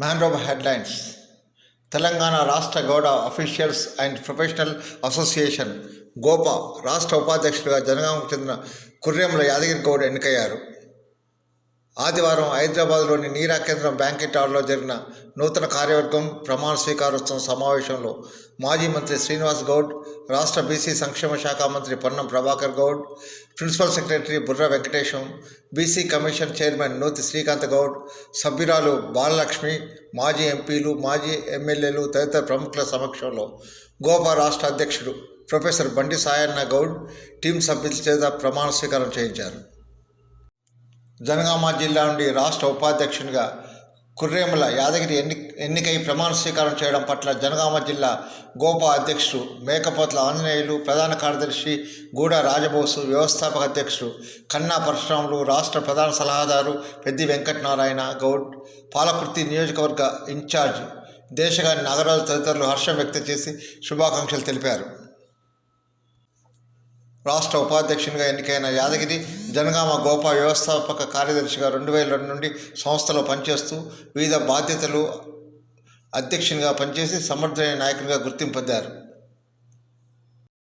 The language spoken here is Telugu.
మ్యాన్రోబ్ హెడ్లైన్స్ తెలంగాణ రాష్ట్ర Gouda officials and professional association GOPA రాష్ట్ర ఉపాధ్యక్షుడిగా జనగామకు చెందిన కుర్రెంల యాదగిరి గౌడ్ ఎన్నికయ్యారు ఆదివారం హైదరాబాద్లోని నీరా కేంద్రం బ్యాంకెట్ హాల్లో జరిగిన నూతన కార్యవర్గం ప్రమాణ స్వీకారోత్సవం సమావేశంలో మాజీ మంత్రి శ్రీనివాస్ గౌడ్ రాష్ట్ర బీసీ సంక్షేమ శాఖ మంత్రి Ponnam Prabhakar Goud principal secretary Burra Venkatesham BC commission chairman Nuthi Srikanth Goud సభ్యురాలు బాలలక్ష్మి మాజీ ఎంపీలు మాజీ ఎమ్మెల్యేలు తదితర ప్రముఖుల సమక్షంలో గోవా రాష్ట్ర అధ్యక్షుడు ప్రొఫెసర్ బండి సాయన్న గౌడ్ టీం సభ్యుల చేత ప్రమాణ స్వీకారం చేయించారు. జనగామ జిల్లా నుండి రాష్ట్ర ఉపాధ్యక్షునిగా కుర్రేముల యాదగిరి ఎన్ని ఎన్నికై ప్రమాణ స్వీకారం చేయడం పట్ల జనగామ జిల్లా గోపా అధ్యక్షుడు మేకపోట్ల ఆంజనేయులు ప్రధాన కార్యదర్శి గూడ రాజబోసు వ్యవస్థాపక అధ్యక్షుడు కన్నా పరశురాములు రాష్ట్ర ప్రధాన సలహాదారు పెద్ది వెంకటనారాయణ గౌడ్ పాలకుర్తి నియోజకవర్గ ఇన్ఛార్జ్ దేశగాని నాగరాజు తదితరులు హర్షం వ్యక్తం చేసి శుభాకాంక్షలు తెలిపారు. రాష్ట్ర ఉపాధ్యక్షునిగా ఎన్నికైన యాదగిరి జనగామ గోపా వ్యవస్థాపక కార్యదర్శిగా రెండు వేల రెండు నుండి సంస్థలో పనిచేస్తూ వివిధ బాధ్యతలు అధ్యక్షునిగా పనిచేసి సమర్థమైన నాయకునిగా గుర్తింపొందారు.